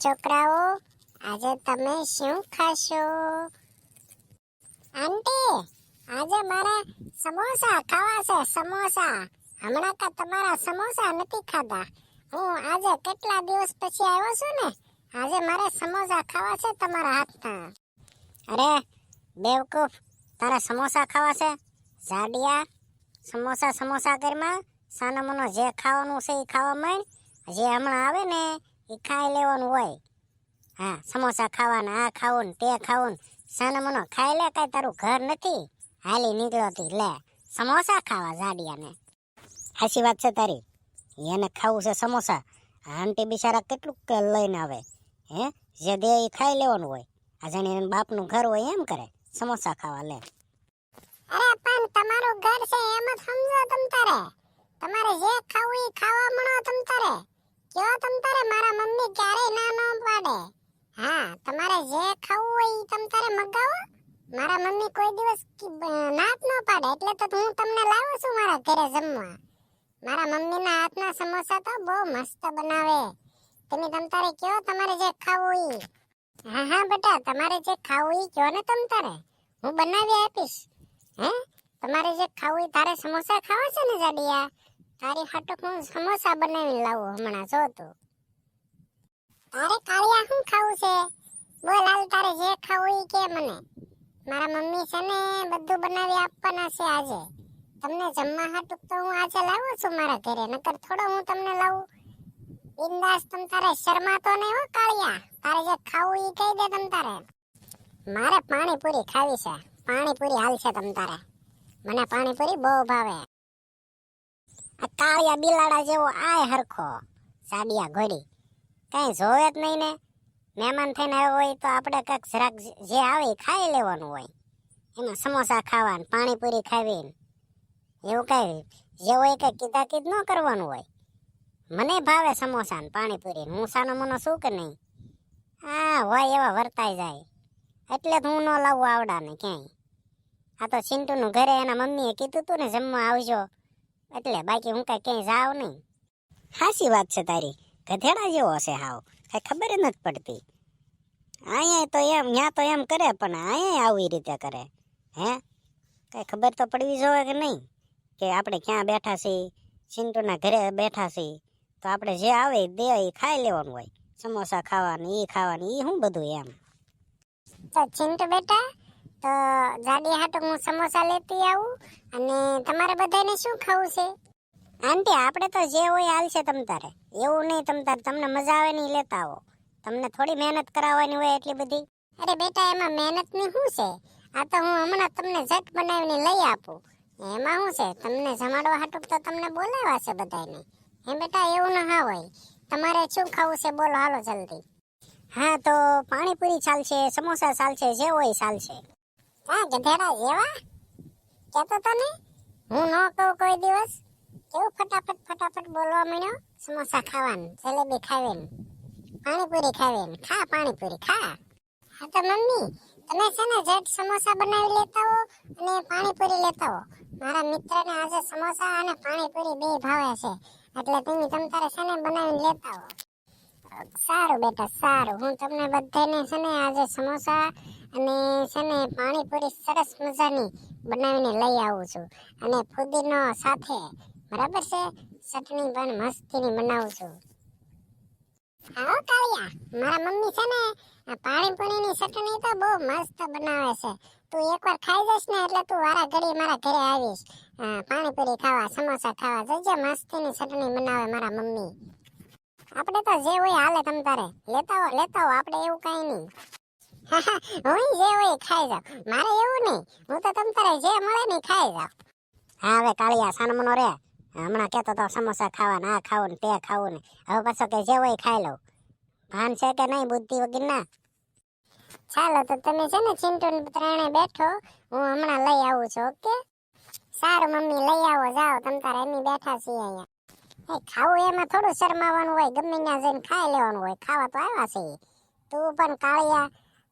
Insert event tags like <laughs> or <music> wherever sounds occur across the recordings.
છોકરાઓ, આજે તમે શું ખાશો? આંટી, આજે મારે સમોસા ખાવા છે, સમોસા. હમણાં તો તમારા સમોસા નથી ખાધા? હું આજે કેટલા દિવસ પછી આવ્યો છું ને, આજે મારે સમોસા ખાવા છે તમારા હાથના. અરે, બેવકૂફ, તારા સમોસા ખાવા છે? જાડિયા, સમોસા સમોસા ઘરમાં સાનો જે ખાવાનું છે એ ખાવા માંડ. જે હમણાં આવે ને એ ખાઈ લેવાનું હોય. હા, સમોસા ખાવાના, આ ખાવું તે ખાવું સાનો મનો, ખાઈ લે કાંઈ તારું ઘર નથી. હાલી નીકળ્યો તી, લે, સમોસા ખાવા જાડિયાને. આશી વાત છે તારી. એને ખાવું છે સમોસા. આંટી બિચારા કેટલું લઈને આવે. હે, જે દે એ ખાઈ લેવાનું હોય. આ જાણે એને બાપનું ઘર હોય એમ કરે. સમોસા ખાવા લે. અરે, પણ તમારું ઘર છે એમ જ સમજો તમ તારે. તમારે જે ખાવું એ ખાવા મળો તમ તારે. કયો તમ તારે મારા મમ્મી ક્યારેય ના ન પાડે. હા, તમારે જે ખાવું હોય એ તમ તારે મગાવો. મારા મમ્મી કોઈ દિવસ ના જ ન પાડે, એટલે તો હું તમને લાવું છું મારા ઘરે જમવા. મારા મમ્મીના હાથના સમોસા તો બહુ મસ્ત બનાવે. તમે તમ તારે કયો, તમારે જે ખાવું હોય હા હા, બેટા, તમારે જે ખાવું હોય કયો ને તમ તારે. હું બનાવી આપીશ. હે? તમારે જે ખાવું હોય તારે સમોસા ખાવા છે ને જાડિયા? તારી હાટુક હું સમોસા બનાવીને લાવું હમણાં, જો તું. તારે કાળિયા શું ખાવું છે? બોલ હાલ તારે જે ખાવું ઈ કે મને. મારા મમ્મી છે ને બધું બનાવી આપવાના છે આજે. તમને જમવા હાટુક તો હું આજે લાવું છું મારા ઘરે, નકર થોડો હું તમને લાવું. બિંદાસ, તમ તારે શરમાતો નહીં હો કાળિયા તારે જે ખાવું ઈ કહી દે તમ તારે. મારે પાણીપુરી ખાવી છે. પાણીપુરી હાલશે તમ તારે. મને પાણીપુરી બહુ ભાવે. આ કાળિયા બિલાડા જેવો આય હરખો. સાડિયા ઘોડી. કઈ જોવે જ નહીં ને. મહેમાન થઈને આવ્યો હોય તો આપણે કંઈક જરાક જે આવે એ ખાઈ લેવાનું હોય. એમાં સમોસા ખાવા ને પાણીપુરી ખાવી એવું કઈ જે હોય કઈ કીધા કીધ ન કરવાનું હોય. મને ભાવે સમોસા ને પાણીપુરી. હું સાનો મનો શું કે નહીં? હા હોય એવા વર્તાઈ જાય. એટલે જ હું ન લાવું આવડા ને ક્યાંય. આ તો ચિંટુનું ઘરે એના મમ્મીએ કીધું તું ને, જમવા આવજો. એટલે બાકી હું કઈ ક્યાંય જાવ નહીં. હાસી વાત છે તારી. ગધેડા જેવો હશે હાવ. કઈ ખબર જ નથી પડતી. અહીંયા તો એમ ત્યાં તો એમ કરે, પણ અહીંયા આવી રીતે કરે. હે? કઈ ખબર તો પડવી જોઈએ કે નહીં? કે આપણે ક્યાં બેઠા છીએ? સિંટુના ઘરે બેઠા છીએ. તો આપણે જે આવે દે એ ખાઈ લેવાનું હોય. સમોસા ખાવાનું એ ખાવાનું એ શું બધું એમ? તો ચિંટુ બેટા તો જાડી હાટુ હું સમોસા લેતી આવું અને તમારે બધાને શું ખાવું છે? આંટી, આપણે તો જે હોય હાલશે તમ તારે. એવું નહીં તમ તારે. તમને મજા આવે નહીં લેતા આવો. તમને થોડી મહેનત કરાવવાની હોય એટલી બધી. અરે બેટા, એમાં મહેનતની શું છે? આ તો હું હમણાં તમને ઝટ બનાવીને લઈ આપું. એમાં શું છે? તમને જમાડવા હાટુક તો તમને બોલાવ્યા છે બધાને હે બેટા, એવું ના હોય. તમારે શું ખાવું છે બોલો, હાલો જલ્દી. હા, તો પાણીપુરી ચાલશે, સમોસા ચાલશે, જે હોય ચાલશે. હા, ગધેડા જેવા? કહેતો તને હું ન કહું કોઈ દિવસ. કેવું ફટાફટ ફટાફટ બોલવા માંડ્યો? સમોસા ખાવાનું, જલેબી ખાવીને, પાણીપુરી ખાવીને. ખા પાણીપુરી, ખા. હા તો મમ્મી, તમે છે ને ઝટ સમોસા બનાવી લેતા હો અને પાણીપુરી લેતા હો. મારા મિત્રને આજે સમોસા અને પાણીપુરી બે ભાવે છે. એટલે તમે તમ તારે છે ને બનાવીને લેતા હો. સારું બેટા, સારું. હું તમને બધાને છે ને આજે સમોસા અને છે ને પાણીપુરી સરસ મજાની બનાવીને લઈ આવું છું. અને ફુદીનો સાથે બરાબર છે? ચટણી પણ મસ્તીની બનાવું છું. આવો કાળિયા, મારા મમ્મી છે ને પાણીપુરીની ચટણી તો બહુ મસ્ત બનાવે છે. તું એકવાર ખાઈ જઈશ ને એટલે તું વારા ઘડી મારા ઘરે આવીશ. પાણીપુરી ખાવા, સમોસા ખાવા જજે, મસ્તીની ચટણી બનાવે મારા મમ્મી. આપણે તો જે હોય હાલે તમ તારે. લેતા હો લેતા હો આપણે એવું કાંઈ નહીં. <laughs> હું જે હોય ખાઈ જાવ મારે એવું નહીં. હું તો તમ તારે જે મળે ને ખાઈ જાવ હા, હવે કાળિયા સાનમનો રે. હમણાં કહેતો તો સમોસા ખાવા ને આ ખાવું ને તે ખાવું ને. હવે પાછો કે જે હોય ખાઈ લઉં. ભાન છે કે નહીં બુદ્ધિ વગર ના ચાલો, તો તમે છે ને ચિંટુ ત્રણે બેઠો. હું હમણાં લઈ આવું છું, ઓકે? સારું, મમ્મી, લઈ આવો, જાઓ. તમ તારે એમની બેઠા છીએ અહીંયા. ખાવું એમાં થોડું શરમાવાનું હોય. ગમે ત્યાં જઈને ખાઈ લેવાનું હોય. ખાવા તો આવ્યા છે તું પણ કાળિયા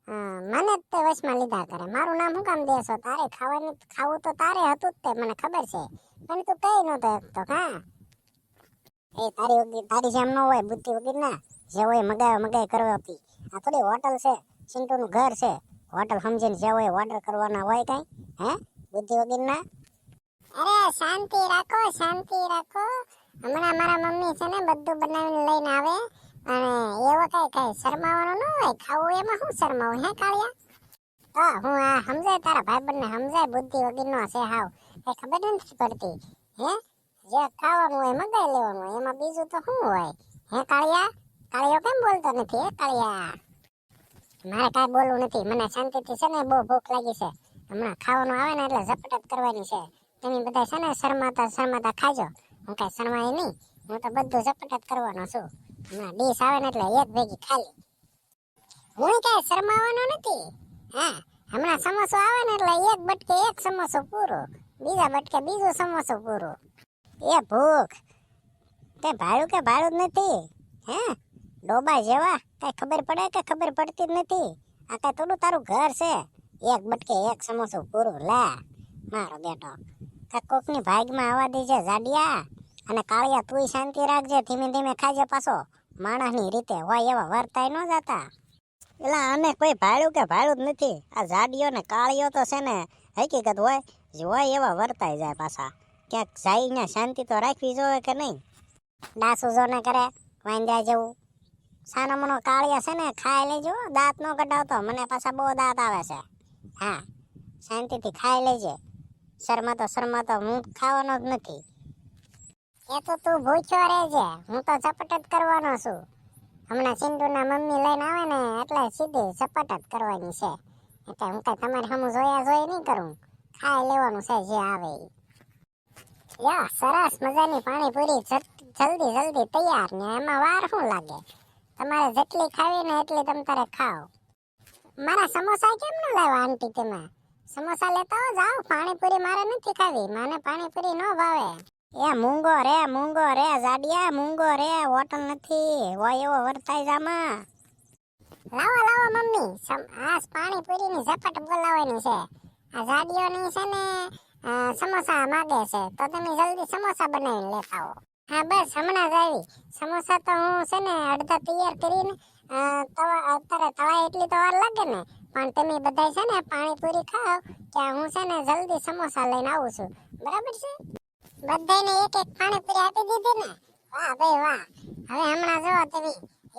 અ, મને જ તે વશમાં લીધા કરે. મારું નામ હું કામ દેશો તારે? ખાવાનું ખાવું તો તારે હતું જ તે મને ખબર છે. પણ તું કઈ નતો તો હા. એ તારી વગર તારી જેમ ન હોય બુદ્ધિ વગર ના. જે હોય મગાવે મગાય કરવા હતી આ થોડી હોટલ છે ચિંટુનું ઘર છે. હોટલ સમજીને જે હોય ઓર્ડર કરવાના હોય કઈ હે? બુદ્ધિ વગર ના? અરે શાંતિ રાખો શાંતિ રાખો. હમણાં મારા મમ્મી છે ને બધું બનાવીને લઈને આવે. અને એવો કઈ કઈ શરમાવાનો ન હોય, ખાવું એમાં શું શરમાવું, હે કાળિયા? હા હું આ સમજાય, તારા ભાઈબંધને સમજાય, બુદ્ધિ વગરનો છે હાવ. એ ખબર નથી પડતી, હે? જે ખાવાનું હોય, મગાઈ લેવાનું એમાં બીજું તો શું હોય? હે કાળિયા? કાળિયો કેમ બોલતો નથી, હે કાળિયા? મારે કાંઈ બોલવું નથી, મને શાંતિથી છે ને બહુ ભૂખ લાગી છે. હમણાં ખાવાનું આવે ને એટલે ઝપટ કરવાની છે. તમે બધા છે ને શરમાતા શરમાતા ખાજો. હું કાંઈ શરમાય નહીં, હું તો બધું ઝપટ કરવાનો છું. હમણાં ડીશ આવે ને એટલે એક ભેગી ખાલી. હું કાંઈ શરમાવાનો નથી. હા, હમણાં સમોસો આવે ને એટલે એક બટકે એક સમોસો પૂરો, બીજા બટકે બીજો સમોસો પૂરો. એ ભૂખ. તે ભાડું કે ભાડું જ નથી. હે, ડોબા જેવા, કઈ ખબર પડે કે ખબર પડતી જ નથી? આ કઈ થોડું તારું ઘર છે? એક બટકે એક સમોસો પૂરું, લે. મારો બેટો. કાંઈક કોકની ભાગમાં આવવા દેજે, જાડિયા. અને કાળિયા તુંય શાંતિ રાખજે ધીમે ધીમે ખાજે પાછો. માણસની રીતે હોય એવા વર્તાય ન જતા. એટલે આને કોઈ ભાડું કે ભાડું જ નથી. આ જાડીઓ ને કાળિયો તો છે ને હકીકત હોય હોય એવા વર્તાય જાય પાછા. ક્યાંક જાય ને શાંતિ તો રાખવી જોઈએ કે નહીં? ડાસુ જો ને કરે વાંધ્યા જેવું. સાનો મનો કાળિયા છે ને ખાઈ લેજો દાંત નો કઢાવતો. મને પાછા બહુ દાંત આવે છે. હા શાંતિથી ખાઈ લેજે. શરમાતો શરમાતો હું ખાવાનો જ નથી. એ તો તું ભૂખ્યો રહેજે. હું તો ઝપટ જ કરવાનો છું. હમણાં સિંધુના મમ્મી લઈને આવે ને, એટલે સીધી ઝપટ જ કરવાની છે. એટલે હું કઈ તમારે હમું જોયા જોઈ નહીં કરું. ખાઈ લેવાનું છે જે આવે યા, સરસ મજાની પાણીપુરી જલ્દી જલ્દી તૈયાર ને એમાં વાર શું લાગે? તમારે જેટલી ખાવી ને એટલી તમ તારે ખાઓ મારા સમોસા કેમ ન લાવ્યા આંટી તમે? સમોસા લેતા હો, જાઓ. પાણીપુરી મારે નથી ખાવી. મને પાણીપુરી ન ભાવે. એ મૂંગો રે મૂંગો રે, જાડિયા, મૂંગો રે, હોટલ નથી. હોય એવો વર્તાય જામાં. લાવો લાવો, મમ્મી. સમ- આ પાણીપુરીની ઝપટ બોલાવવાની છે. આ જાડિયોની છે ને સમોસા માગે છે. તો તમે જલ્દી સમોસા બનાવીને લેતા આવો. હા, બસ, હમણાં જ આવી. સમોસા તો હું છે ને, અડધા તૈયાર કરીને અત્યારે તળાય એટલી તો વાર લાગે ને. પણ તમે બધા છે ને, પાણીપુરી ખાઓ કે હું છે ને, જલ્દી સમોસા લઈને આવું છું. બરાબર છે? બધાને એક એક પાણીપુરી આપી દીધી ને? વાહ ભાઈ વાહ. હવે હમણાં જો તમે,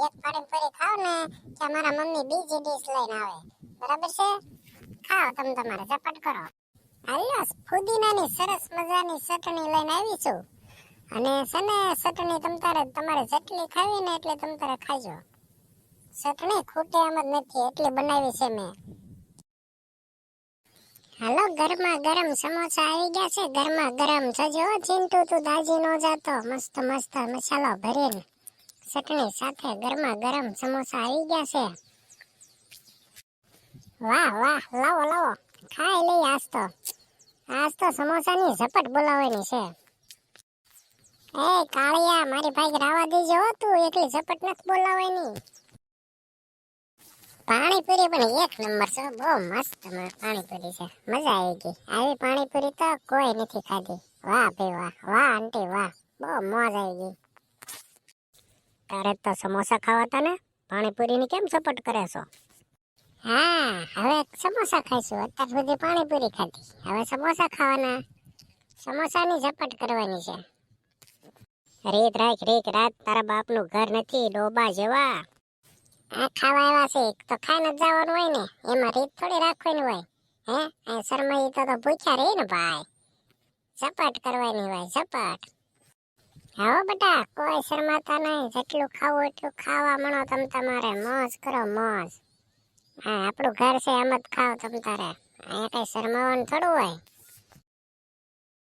એક પાણીપુરી ખાવ ને કે મારા મમ્મી બીજી ડીશ લઈને આવે. બરાબર છે? ખાઓ તમે તમારે, ઝપટ કરો. હાલો, ફુદીનાની સરસ મજાની ચટણી લઈને આવી છું. અને સને ચટણી તમ તારે, તમારે જેટલી ખાવી ને એટલે તમ તારે ખાજો. ચટણી ખૂટે એમ જ નથી, એટલી બનાવી છે મેં. હાલો, ગરમા ગરમ સમોસા આવી ગયા છે. ગરમા ગરમ જજો ચિંટુ, તું દાજી નો જાતો. મસ્ત મસ્ત મસાલો ભરીને ચટણી સાથે ગરમા ગરમ સમોસા આવી ગયા છે. વાહ વાહ, લાવો લાવો. ખાઈ લઈ આજ તો. આજ તો સમોસાની ઝપટ બોલાવવાની છે. એ કાળિયા, મારી ભાઈ રાવા દેજો તું એકલી ઝપટ નથી બોલાવવાની. પાણીપુરી પણ એક નંબર છે. બહુ મસ્ત પાણીપુરી છે. મજા આવી ગઈ. આવી પાણીપુરી તો કોઈ નથી ખાધી. વાહ ભાઈ વાહ. વાહ આંટી વાહ. બહુ મોજ આવી ગઈ. તારે તો સમોસા ખાવાતા ને? પાણીપુરીની કેમ સપોર્ટ કરે છો? હા, હવે સમોસા ખાઈશું. અત્યાર સુધી પાણીપુરી ખાધી. હવે સમોસા ખાવાના. સમોસાની ઝપટ કરવાની છે. રીત રાખ, રીત રાત તારા બાપનું ઘર નથી, ડોબા જેવા. આ ખાવા આવ્યા છે તો ખાઈને જ જવાનું હોય ને, એમાં રીત થોડી રાખવાની હોય. હે? આ શરમાઈ તો તો ભૂખ્યા રહી ને ભાઈ. ઝપટ કરવાની હોય, ઝપટ. આવો બેટા, કોઈ શરમાતા નહીં, જેટલું ખાવું એટલું ખાવા માણો તમ તમારે, મોજ કરો, મોજ. હા આપણું ઘર છે એમ જ ખાવ તમ તારે. અહીંયા કઈ શરમાવાનું થોડું હોય?